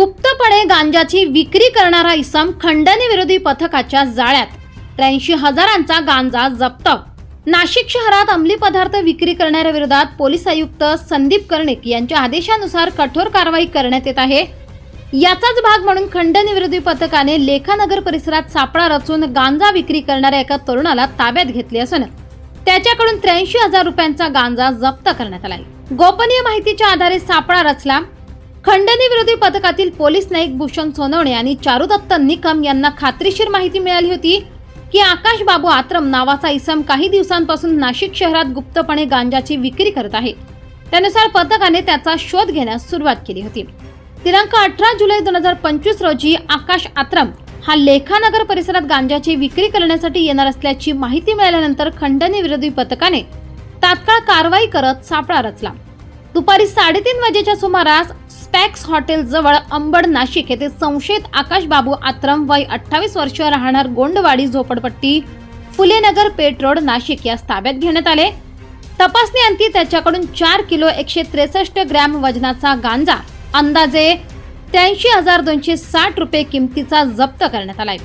गुप्तपणे गांजाची विक्री करणारा इसम खंडणी विरोधी पथकाच्या जाळ्यात त्र्याऐंशी हजारांचा गांजा जप्त. नाशिक शहरात अंमली पदार्थ विक्री करणाऱ्या विरोधात पोलीस आयुक्त संदीप कर्णिक यांच्या आदेशानुसार कठोर कारवाई करण्यात येत आहे. याचाच भाग म्हणून खंडणी विरोधी पथकाने लेखानगर परिसरात सापळा रचून गांजा विक्री करणाऱ्या एका तरुणाला ताब्यात घेतले असून त्याच्याकडून त्र्याऐंशी हजार रुपयांचा गांजा जप्त करण्यात आला गोपनीय माहितीच्या आधारे सापळा रचला. खंडणी विरोधी पथकातील पोलीस नाईक भूषण सोनवणे आणि चारुदत्त निकम यांना खात्रीशीर माहिती मिळाली होती की आकाश बाबू आत्रम नावाचा इसम काही दिवसांपासून नाशिक शहरात गुप्तपणे गांजाची विक्री करत आहे. त्यानुसार पथकाने त्याचा शोध घेण्यास सुरुवात केली होती. दिनांक अठरा जुलै दोन हजार पंचवीस रोजी आकाश आत्रम हा लेखानगर परिसरात गांजाची विक्री करण्यासाठी येणार असल्याची माहिती मिळाल्यानंतर खंडणी विरोधी पथकाने तात्काळ कारवाई करत सापळा रचला. दुपारी साडेतीन वाजेच्या सुमारास स्पॅक्स हॉटेल जवळ अंबड नाशिक येथे संशयित आकाश बाबू आत्रम वय अठ्ठावीस वर्ष राहणार गोंडवाडी झोपडपट्टी फुलेनगर पेट रोड नाशिक यास ताब्यात घेण्यात आले. तपासणीअंती त्याच्याकडून चार किलो एकशे त्रेसष्ट ग्रॅम वजनाचा गांजा अंदाजे त्र्याऐंशी हजार दोनशे साठ रुपये किमतीचा जप्त करण्यात आलाय.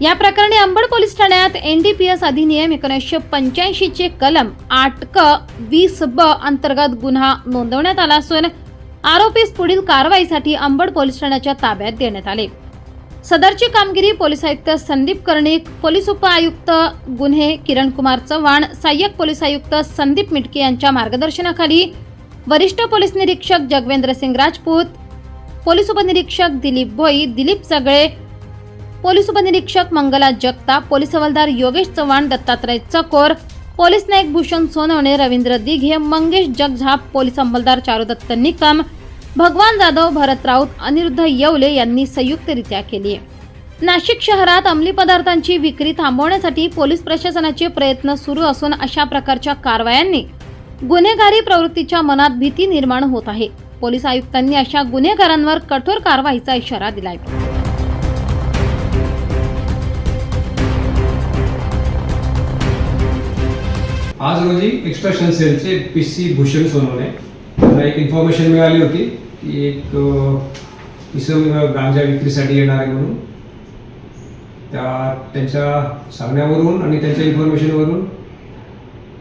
या प्रकरणी अंबड पोलीस ठाण्यात एनडीपीएस अधिनियम एकोणीसशे पंच्याऐंशी चे कलम आठ क वीस ब अंतर्गत गुन्हा नोंदवण्यात आला असून आरोपीस पुढील कारवाईसाठी अंबड पोलीस ठाण्याच्या ताब्यात देण्यात आले. सदरची कामगिरी पोलीस आयुक्त संदीप कर्णिक पोलीस उपआयुक्त गुन्हे किरण कुमार चव्हाण सहाय्यक पोलीस आयुक्त संदीप मिटके यांच्या मार्गदर्शनाखाली वरिष्ठ पोलीस निरीक्षक जगवेंद्र सिंग राजपूत पोलीस उपनिरीक्षक दिलीप भोई दिलीप सगळे पोलीस उपनिरीक्षक मंगला जगताप पोलीस हवालदार योगेश चव्हाण दत्तात्रय चकोर पोलीस नाईक भूषण सोनवणे रवींद्र दिघे मंगेश जगझाप पोलीस अंमलदार चारुदत्त निकम भगवान जाधव भरत राऊत अनिरुद्ध येवले यांनी संयुक्तरित्या केली आहे नाशिक शहरात अंमली पदार्थांची विक्री थांबवण्यासाठी पोलीस प्रशासनाचे प्रयत्न सुरू असून अशा प्रकारच्या कारवायांनी गुन्हेगारी प्रवृत्तीच्या मनात भीती निर्माण होत आहे. पोलीस आयुक्तांनी अशा गुन्हेगारांवर कठोर कारवाईचा इशारा दिलाय. आज रोजी एक्स्ट्रॅक्शन सेलचे पी सी भूषण सोनवणे. त्यांना एक इन्फॉर्मेशन मिळाली होती की एक इसम गांजा विक्रीसाठी येणार आहे म्हणून. त्या त्यांच्या सांगण्यावरून आणि त्यांच्या इन्फॉर्मेशनवरून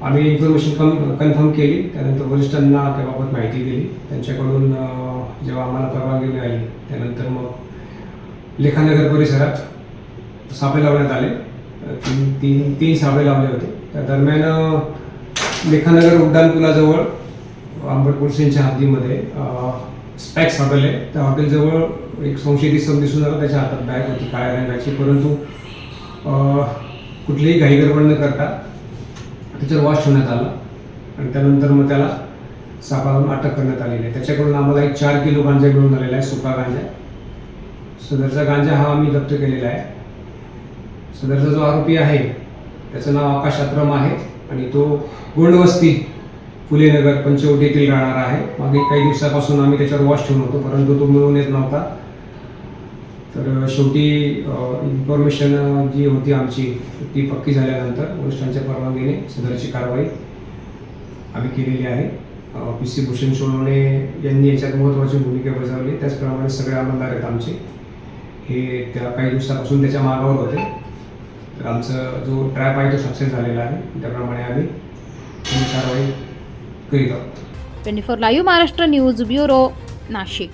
आम्ही इन्फॉर्मेशन कम कन्फर्म केली. त्यानंतर वरिष्ठांना त्याबाबत माहिती दिली. त्यांच्याकडून जेव्हा आम्हाला परवानगी मिळाली त्यानंतर मग लेखानगर परिसरात सापे लावण्यात आले. तीन तीन तीन सापे लावले होते. त्या दरम्यान लेखानगर उड्डाणपुलाजवळ आंबट पोलिसांच्या हद्दीमध्ये स्पॅक्स हॉटेल आहे त्या हॉटेलजवळ एक संशयित सम दिसून आला. त्याच्या हातात बॅग होती काळ्या रंगाची. परंतु कुठलीही घाईगडबड न करता त्याच्यावर वॉश ठेवण्यात आला आणि त्यानंतर मग त्याला सापावरून अटक करण्यात आलेली आहे. त्याच्याकडून आम्हाला एक चार किलो गांजा मिळून आलेला आहे सुका गांजा. सदरचा गांजा हा आम्ही जप्त केलेला आहे. सदरचा जो आरोपी आहे त्याचं नाव आकाशात्रम आहे आणि तो गोंडवस्ती फुलेनगर पंचवटी येथील राहणार आहे. मागे काही दिवसापासून आम्ही त्याच्यावर वॉच ठेवून होतो परंतु तो मिळून येत नव्हता. तर शेवटी इन्फॉर्मेशन जी होती आमची ती पक्की झाल्यानंतर वरिष्ठांच्या परवानगीने सदरची कारवाई आम्ही केलेली आहे. पी सी भूषण सोनवणे यांनी याच्यात महत्त्वाची भूमिका बजावली. त्याचप्रमाणे सगळे आमदार आहेत आमचे. हे त्या काही दिवसापासून त्याच्या मागावर होते. तर आमचा जो ट्रॅप आहे तो सक्सेस झालेला आहे. त्याप्रमाणे आम्ही ही कारवाई करीत आहोत. Twenty four live Maharashtra news bureau Nashik.